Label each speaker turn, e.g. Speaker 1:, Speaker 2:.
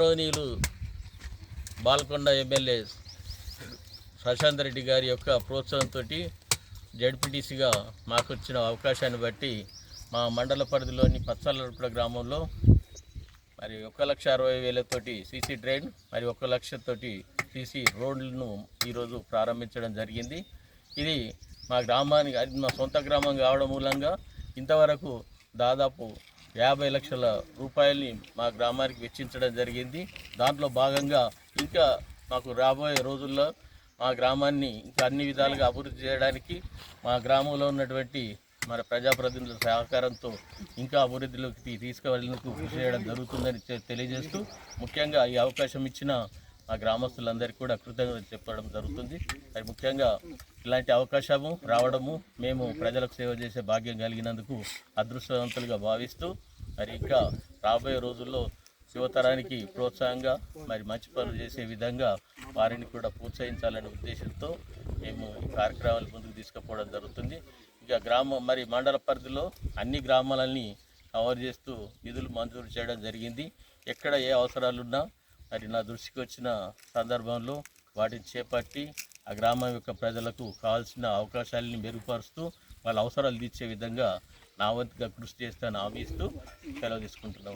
Speaker 1: గౌరవనీయులు బాల్కొండ ఎమ్మెల్యే ప్రశాంత్ రెడ్డి గారి యొక్క ప్రోత్సాహంతో జడ్పీటీసీగా మాకు వచ్చిన అవకాశాన్ని బట్టి మా మండల పరిధిలోని పచ్చలరుపుడ గ్రామంలో మరి ఒక లక్ష అరవై వేలతోటి సీసీ డ్రైన్ మరి ఒక లక్షతోటి సీసీ రోడ్లను ఈరోజు ప్రారంభించడం జరిగింది. ఇది మా గ్రామానికి అది మా సొంత గ్రామం కావడం మూలంగా ఇంతవరకు దాదాపు యాభై లక్షల రూపాయల్ని మా గ్రామానికి వెచ్చించడం జరిగింది. దాంట్లో భాగంగా ఇంకా మాకు రాబోయే రోజుల్లో మా గ్రామాన్ని ఇంకా అన్ని విధాలుగా అభివృద్ధి చేయడానికి మా గ్రామంలో ఉన్నటువంటి మన ప్రజాప్రతినిధుల సహకారంతో ఇంకా అభివృద్ధిలోకి తీసుకువెళ్ళేందుకు కృషి చేయడం జరుగుతుందని తెలియజేస్తూ ముఖ్యంగా ఈ అవకాశం ఇచ్చిన మా గ్రామస్తులందరికీ కూడా కృతజ్ఞత చెప్పడం జరుగుతుంది. అది ముఖ్యంగా ఇలాంటి అవకాశము రావడము మేము ప్రజలకు సేవ చేసే భాగ్యం కలిగినందుకు అదృష్టవంతులుగా భావిస్తూ మరి ఇంకా రాబోయే రోజుల్లో యువతరానికి ప్రోత్సాహంగా మరి మంచి పనులు చేసే విధంగా వారిని కూడా ప్రోత్సహించాలనే ఉద్దేశంతో మేము ఈ కార్యక్రమాలు ముందుకు తీసుకుపోవడం జరుగుతుంది. ఇక గ్రామం మరి మండల పరిధిలో అన్ని గ్రామాలని కవర్ చేస్తూ నిధులు మంజూరు చేయడం జరిగింది. ఎక్కడ ఏ అవసరాలున్నా మరి నా దృష్టికి వచ్చిన సందర్భంలో వాటిని చేపట్టి ఆ గ్రామం యొక్క ప్రజలకు కావాల్సిన అవకాశాలని మెరుగుపరుస్తూ వాళ్ళ అవసరాలు తీర్చే విధంగా నా వంతుగా కృషి చేస్తాను హామీ ఇస్తూ సెలవు తీసుకుంటున్నాం